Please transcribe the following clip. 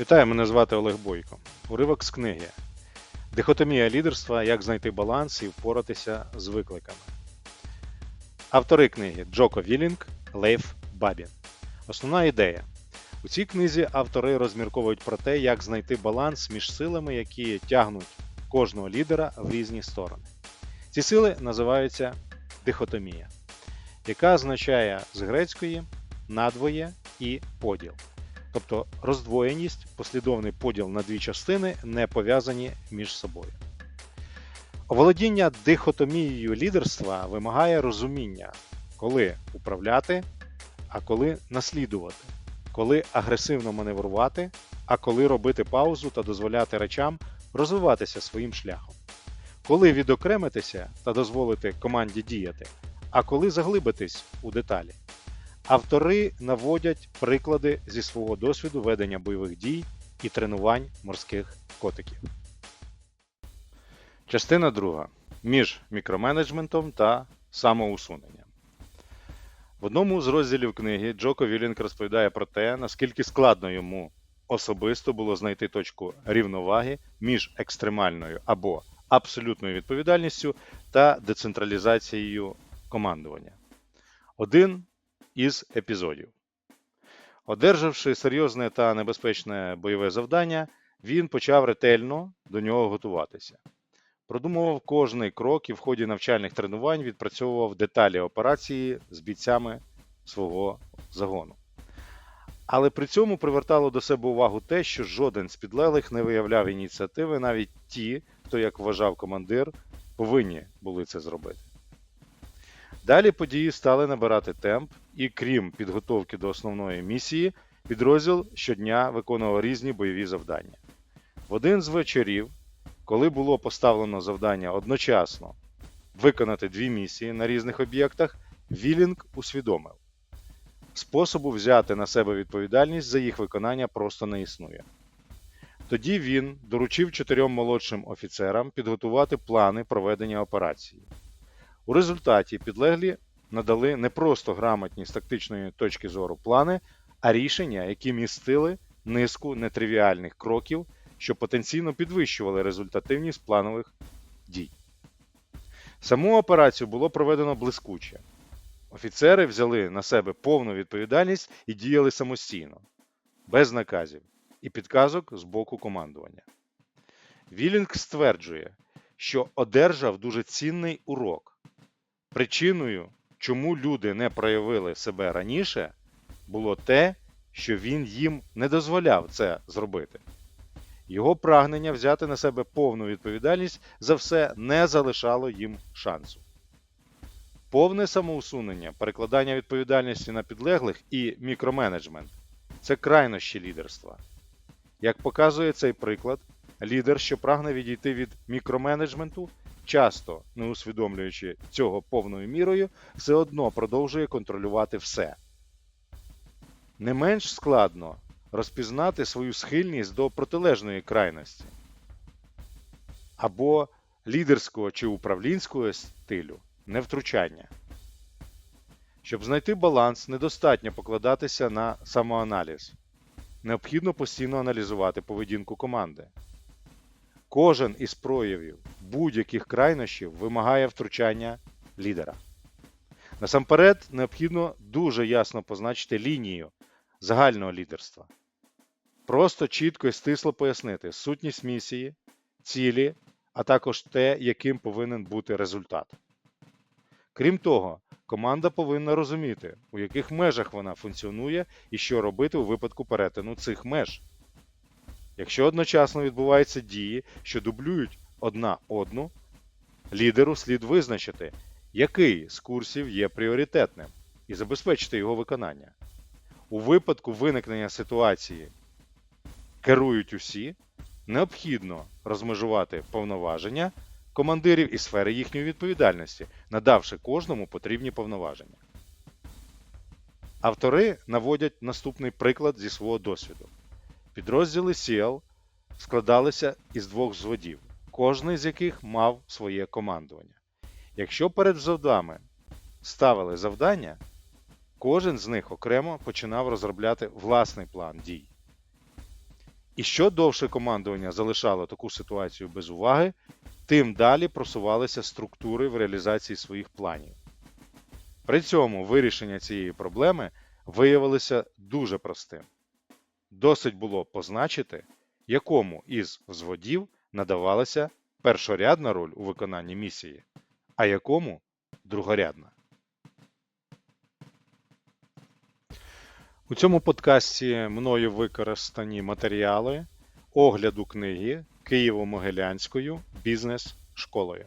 Вітаю, мене звати Олег Бойко. Уривок з книги Дихотомія лідерства. Як знайти баланс і впоратися з викликами. Автори книги Джоко Вілінг, Лейф Бабін. Основна ідея. У цій книзі автори розмірковують про те, як знайти баланс між силами, які тягнуть кожного лідера в різні сторони. Ці сили називаються дихотомія, яка означає з грецької надвоє і поділ. Тобто роздвоєність, послідовний поділ на дві частини не пов'язані між собою. Оволодіння дихотомією лідерства вимагає розуміння, коли управляти, а коли наслідувати, коли агресивно маневрувати, а коли робити паузу та дозволяти речам розвиватися своїм шляхом, коли відокремитися та дозволити команді діяти, а коли заглибитись у деталі. Автори наводять приклади зі свого досвіду ведення бойових дій і тренувань морських котиків. Частина друга. Між мікроменеджментом та самоусуненням. В одному з розділів книги Джоко Вілінг розповідає про те, наскільки складно йому особисто було знайти точку рівноваги між екстремальною або абсолютною відповідальністю та децентралізацією командування. Один із епізодів. Одержавши серйозне та небезпечне бойове завдання, він почав ретельно до нього готуватися. Продумував кожний крок і в ході навчальних тренувань відпрацьовував деталі операції з бійцями свого загону. Але при цьому привертало до себе увагу те, що жоден з підлеглих не виявляв ініціативи, навіть ті, хто, як вважав командир, повинні були це зробити. Далі події стали набирати темп, і крім підготовки до основної місії, підрозділ щодня виконував різні бойові завдання. В один з вечорів, коли було поставлено завдання одночасно виконати дві місії на різних об'єктах, Вілінг усвідомив, способу взяти на себе відповідальність за їх виконання просто не існує. Тоді він доручив чотирьом молодшим офіцерам підготувати плани проведення операції. У результаті підлеглі надали не просто грамотні з тактичної точки зору плани, а рішення, які містили низку нетривіальних кроків, що потенційно підвищували результативність планових дій. Саму операцію було проведено блискуче. Офіцери взяли на себе повну відповідальність і діяли самостійно, без наказів і підказок з боку командування. Вілінг стверджує, що одержав дуже цінний урок. Причиною, чому люди не проявили себе раніше, було те, що він їм не дозволяв це зробити. Його прагнення взяти на себе повну відповідальність за все не залишало їм шансу. Повне самоусунення, перекладання відповідальності на підлеглих і мікроменеджмент це крайнощі лідерства. Як показує цей приклад, лідер, що прагне відійти від мікроменеджменту, часто не усвідомлюючи цього повною мірою, все одно продовжує контролювати все. Не менш складно розпізнати свою схильність до протилежної крайності або лідерського чи управлінського стилю невтручання. Щоб знайти баланс, недостатньо покладатися на самоаналіз. Необхідно постійно аналізувати поведінку команди. Кожен із проявів будь-яких крайнощів вимагає втручання лідера. Насамперед, необхідно дуже ясно позначити лінію загального лідерства. Просто чітко і стисло пояснити сутність місії, цілі, а також те, яким повинен бути результат. Крім того, команда повинна розуміти, у яких межах вона функціонує і що робити у випадку перетину цих меж. Якщо одночасно відбуваються дії, що дублюють одна одну, лідеру слід визначити, який з курсів є пріоритетним, і забезпечити його виконання. У випадку виникнення ситуації керують усі, необхідно розмежувати повноваження командирів і сфери їхньої відповідальності, надавши кожному потрібні повноваження. Автори наводять наступний приклад зі свого досвіду. Підрозділи СІЛ складалися із двох зводів, кожний з яких мав своє командування. Якщо перед взводами ставили завдання, кожен з них окремо починав розробляти власний план дій. І що довше командування залишало таку ситуацію без уваги, тим далі просувалися структури в реалізації своїх планів. При цьому вирішення цієї проблеми виявилося дуже простим. Досить було позначити, якому із взводів надавалася першорядна роль у виконанні місії, а якому другорядна. У цьому подкасті мною використані матеріали огляду книги Києво-Могилянською бізнес-школою.